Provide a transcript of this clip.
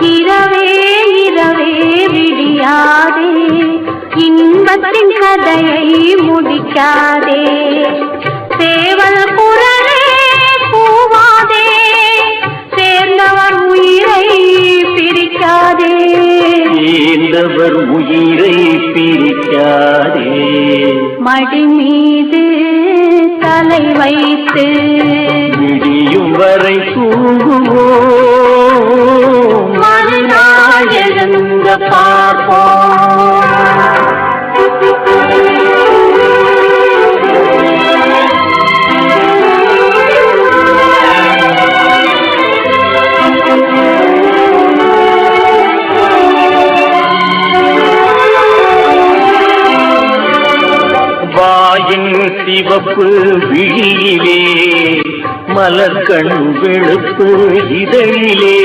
இரவே இரவே விடியாதே. இன்பத்தின் கதையை முடிக்காதே. சேவல் குரலே கூவாதே சேர்ந்தவர் உயிரை பிரிக்காதே. சேர்ந்தவர் உயிரை பிரிக்காதே. மடி மீது தலை வைத்து விடியும் வரை தூங்குவோம். பார்ப்போம் வாயின் சிவப்பு விழியிலே மலர் கண் வெளுப்பு இதழிலே.